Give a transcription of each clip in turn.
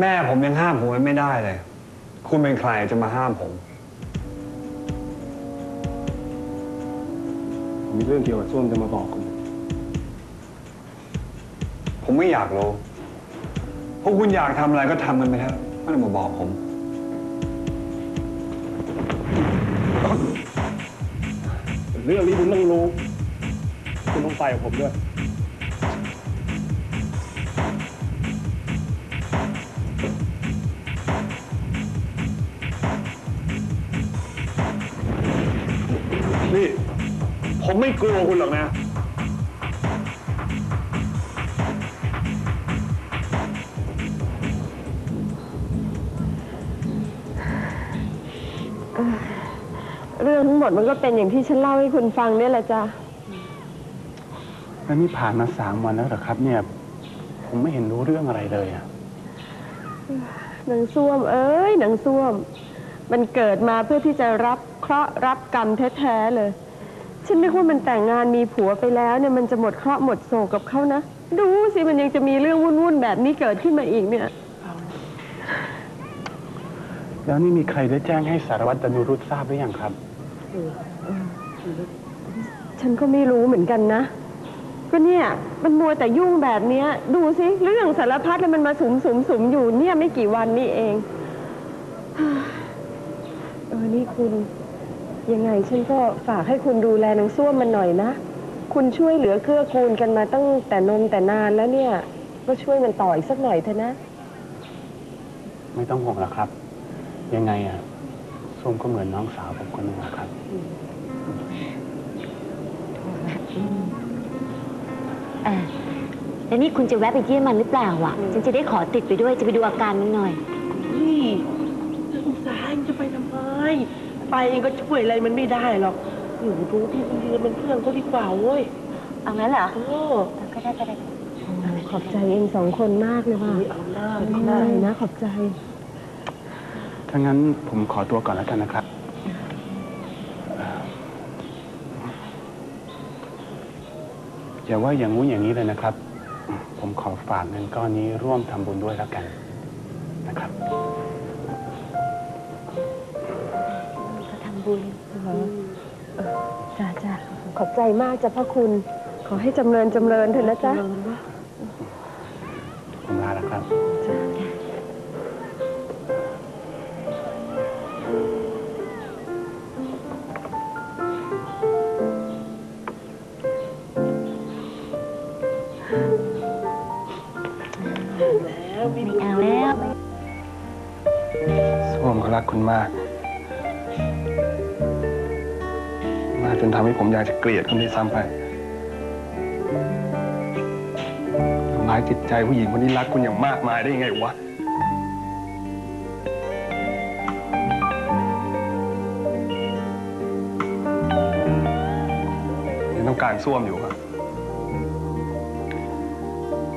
แม่ผมยังห้ามผมไว้ไม่ได้เลย คุณเป็นใครจะมาห้ามผม ผมมีเรื่องเกี่ยวกับส้วมจะมาบอกคุณ ผมไม่อยากรู้พวกคุณอยากทำอะไรก็ทำกันไปเถอะไม่ต้องมาบอกผม เรื่องนี้คุณต้องรู้ คุณต้องไปกับผมด้วย ผมไม่กลัวคุณหรอกนะ เรื่องทั้งหมดมันก็เป็นอย่างที่ฉันเล่าให้คุณฟังเนี่ยแหละจ้ะแล้วนี่ผ่านมาสามวันแล้วเหรอครับ เนี่ย ผมไม่เห็นรู้เรื่องอะไรเลยอะหนังส้วม เอ้ยหนังส้วม มันเกิดมาเพื่อที่จะรับเคราะห์รับกรรมแท้ๆเลย ฉันนึกว่ามันแต่งงานมีผัวไปแล้วเนี่ยมันจะหมดเคราะห์หมดโศกกับเขานะ ดูสิมันยังจะมีเรื่องวุ่นๆแบบนี้เกิดขึ้นมาอีกเนี่ย แล้วนี่มีใครได้แจ้งให้สารวัตรดนุรุตทราบหรือยังครับ ฉันก็ไม่รู้เหมือนกันนะ ก็เนี่ยมันมัวแต่ยุ่งแบบเนี้ย ดูสิเรื่องสารพัดแล้วมันมาสุมสุมสุมอยู่เนี่ยไม่กี่วันนี่เอง เออนี่คุณ ยังไงฉันก็ฝากให้คุณดูแลนางส้วมมันหน่อยนะ คุณช่วยเหลือเกื้อกูลกันมาตั้งแต่นมแต่นานแล้วเนี่ย ก็ช่วยมันต่ออีกสักหน่อยเถอะนะ ไม่ต้องห่วงหรอกครับ ยังไงอะส้มก็เหมือนน้องสาวผมคนหนึงนะครับเออแล้วนี่คุณจะแวะไปเยี่ยมมันหรือเปล่าอะ ฉันจะได้ขอติดไปด้วยจะไปดูอาการมันหน่อย นี่สงสารจะไปทำไม ไปเองก็ช่วยอะไรมันไม่ได้หรอกอยู่ดูที่คนเดียวเป็นเพื่อนเขาดีกว่าเว้ยเอางั้นเหรอโอ้ก็ได้ก็ได้ขอบใจเองสองคนมากเลยว่ะยเอาหน้าขอบเอาใจหน้านะ ขอบใจ ถ้างั้นผมขอตัวก่อนแล้วกันนะครับเอ่ออย่าว่าอย่างงู้นอย่างนี้เลยนะครับ ผมขอฝากเงินก้อนนี้ร่วมทำบุญด้วยแล้วกันนะครับ ก็ทำบุญจ้าจ้าขอบใจมากจ้ะพ่อคุณ ขอให้จำเริญจำเริญเถอะนะจ๊ะผมลาแล้วครับแล้วไม่ไม่เอาแล้วส้วมเขารักคุณมาก จนทำให้ผมอยากจะเกลียดคุณด้ซ้ำไปทำร้ายจิตใจผู้หญิงคนที่รักคุณอย่างมากมายได้ยังไงวะยังต้องการส้วมอยู่อะ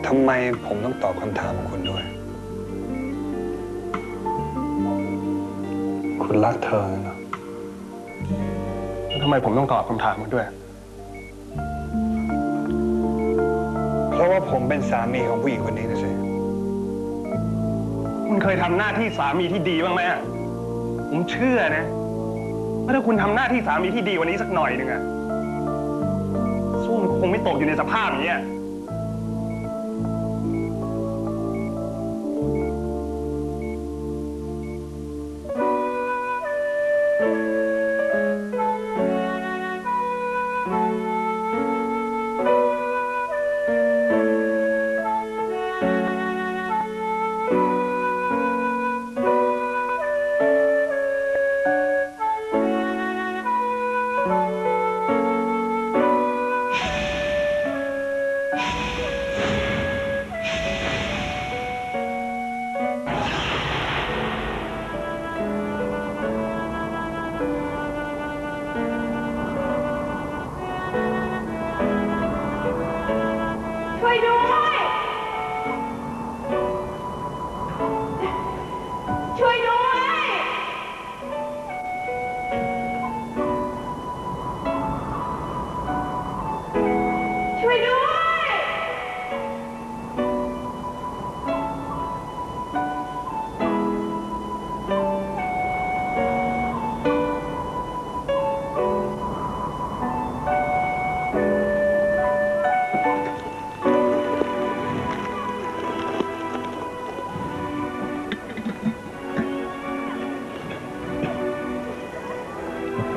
ทำไมผมต้องตอบคำถามของคุณด้วย คุณรักเธอำไมผมต้องตอบคำถามคุณด้วย เพราะว่าผมเป็นสามีของผู้หญิงคนนี้นะสิ คุณเคยทำหน้าที่สามีที่ดีบ้างไหมอะผมเชื่อนะว่าถ้าคุณทำหน้าที่สามีที่ดีกวันนี้สักหน่อยหนึ่งอะสู้มันคงไม่ตกอยู่ในสภาพอย่างเนี้ย you doing?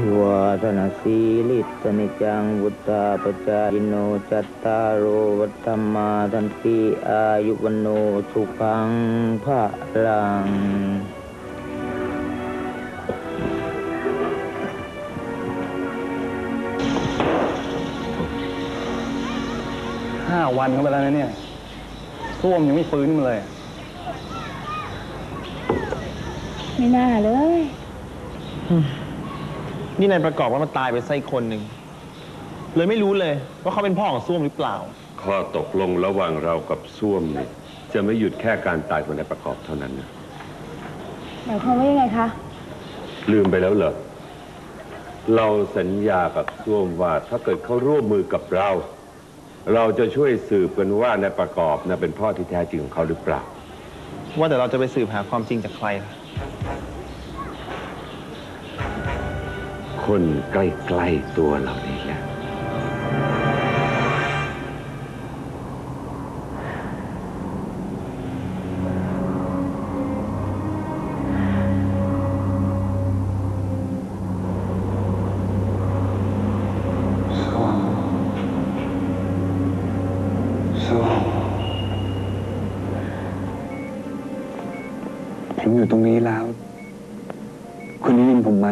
ทิวาธนาสีลิตนิจังวุธาปจายโนจัตตารโอวัตธรรมาทันติอายุวันโนสุขังพระลังห้าวันเข้าไปแล้วนะเนี่ยส้วมยังไม่ฟื้นมาเลย ไม่น่าเลย นี่นายประกอบว่ามันตายไปไส้คนหนึ่ง เลยไม่รู้เลยว่าเขาเป็นพ่อของส้วมหรือเปล่า ข้อตกลงระหว่างเรากับส้วมเนี่ยจะไม่หยุดแค่การตายของนายประกอบเท่านั้นนะหมายความว่ายังไงคะ ลืมไปแล้วเหรอ เราสัญญากับส้วมว่าถ้าเกิดเขาร่วมมือกับเรา เราจะช่วยสืบกันว่านายประกอบนะเป็นพ่อที่แท้จริงของเขาหรือเปล่า ว่าแต่เราจะไปสืบหาความจริงจากใครล่ะ คนใกล้ๆตัวเรานี่แหละส้วมส้วมผมอยู่ตรงนี้แล้ว คุณได้ยินผมไหม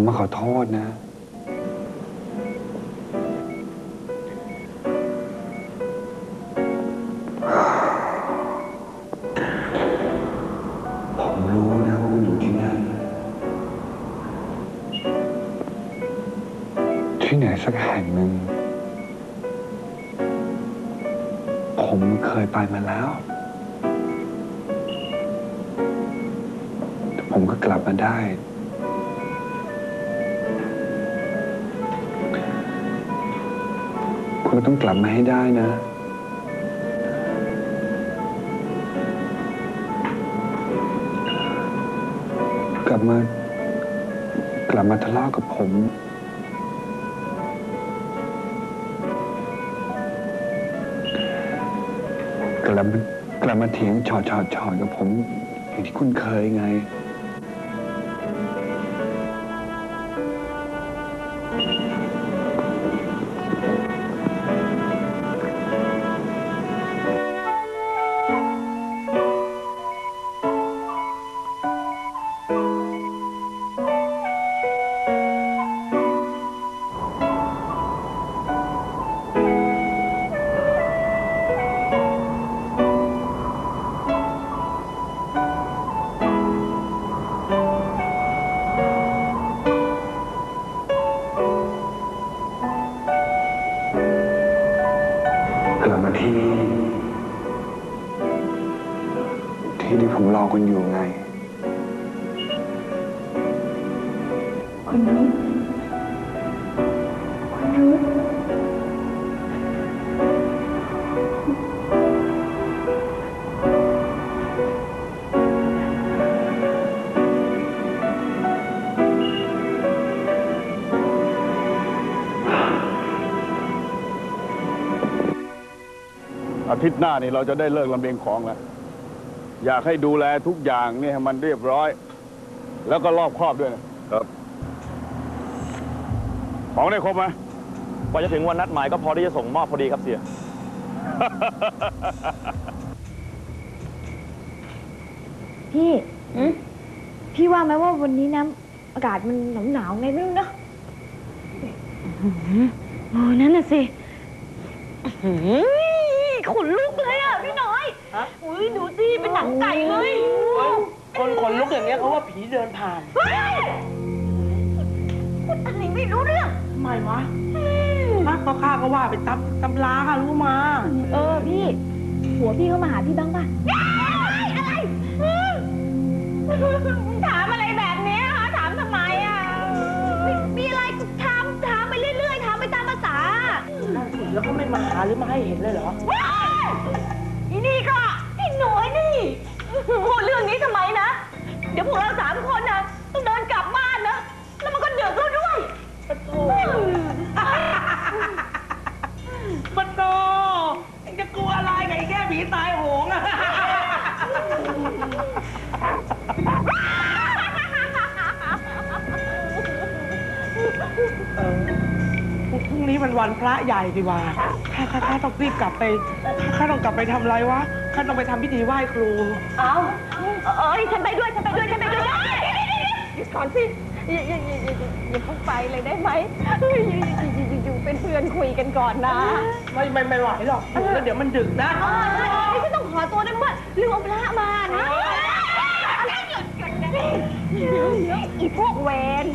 ผมมาขอโทษนะ ผมรู้นะว่าคุณอยู่ที่นั่น ที่ไหนสักแห่งหนึ่ง ผมเคยไปมาแล้วแต่ผมก็กลับมาได้ ก็ต้องกลับมาให้ได้นะ กลับมากลับมาทะเลาะกับผม กลับมากลับมาเถียงชอดชอดชอดกับผม อย่างที่คุณเคยไง ที่ ที่ที่ผมรอคุณอยู่ไง อาทิตย์หน้านี่เราจะได้เลิกลำเลียงของแล้ว อยากให้ดูแลทุกอย่างนี่ให้มันเรียบร้อย แล้วก็รอบครอบด้วยนะครับ ของได้ครบไหมกว่าจะถึงวันนัดหมายก็พอที่จะส่งมอบพอดีครับเสีย พี่พี่ว่าไหมว่าวันนี้นะอากาศมันหนาวหนาวๆไงไม่รู้เนอะโอ้นั่นน่ะสิ อื้อหือ ขนลุกเลยอะพี่น้อยอุ้ยดูสิเป็นหนังไก่เลยคนขนลุกอย่างเงี้ยเขาว่าผีเดินผ่าน เฮ้ยพูดอะไรไม่รู้เรื่องทำไมวะนักก็ข้าก็ว่าไปตำตำราค่ะรู้มาเออพี่หัวพี่เข้ามาหาพี่บ้างป่ะอะไรถามอะไร แล้วก็ไม่มาหาหรือมาให้เห็นเลยเหรอว้ายอีนี่ก็ไอ้หน่อยนี่ พูดเรื่องนี้ทำไมนะ วันพระใหญ่ดีว่าข้าข้าข้าต้องรีบกลับไปข้าต้องกลับไปทำอะไรวะข้าต้องไปทำพิธีไหว้ครู เอาเอ้ยฉันไปด้วยฉันไปด้วยฉันไปด้วยหยุดก่อนสิอย่าอย่าอย่าอย่าอย่าเพิ่งไปเลยได้ไหมเฮ้ยอยู่อยู่อยู่อยู่เป็นเพื่อนคุยกันก่อนนะไม่ไม่ไม่ไหวหรอกอยู่แล้วเดี๋ยวมันดึกนะเออฉันต้องขอตัวด้วยเมื่อลืมเอาพระมานะอีพวกเวน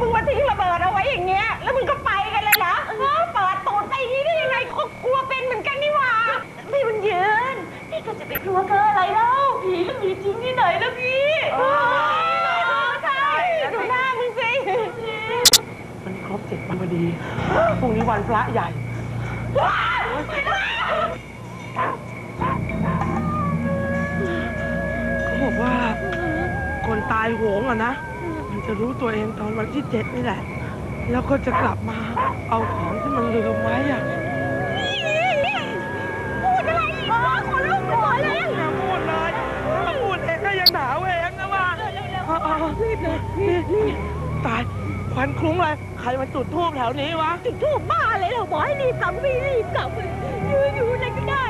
มึงมาทิ้งระเบิดเอาไว้อย่างเงี้ย แล้วมึงก็ไป ไปกลัวเธออะไรเล่าผีก็มีจริงที่ไหนนะพี่เออใช่ดูหน้ามึงสิมันครบเจ็ดวันพอดีพรุ่งนี้วันพระใหญ่เขาบอกว่าคนตายโหงอะนะ มันจะรู้ตัวเองตอนวันที่เจ็ดนี่แหละ แล้วก็จะกลับมาเอาของที่มันลืมไว้อะ รีบเลยรีบตายควันคลุ้งเลย ใครมาจุดทูบแถวนี้วะ จุดทูบบ้าเลยเราบอกให้รีบกลับไม่รีบกลับยืนอยู่ไหนก็ได้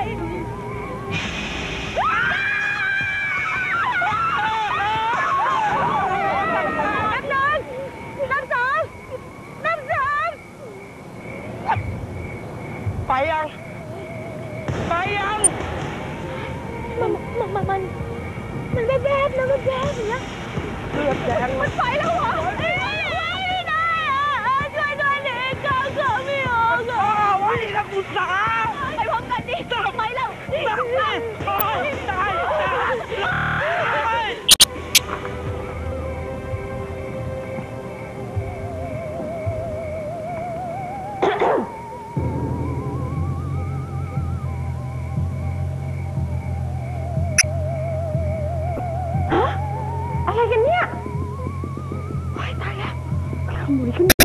นับหนึ่งนับสองนับสามไปยัง ไปยังมันมันมันมันมันแวบๆนะมันแวบอย่างเงี้ยเลือดแดง มันไปแล้วเหรอ อะไร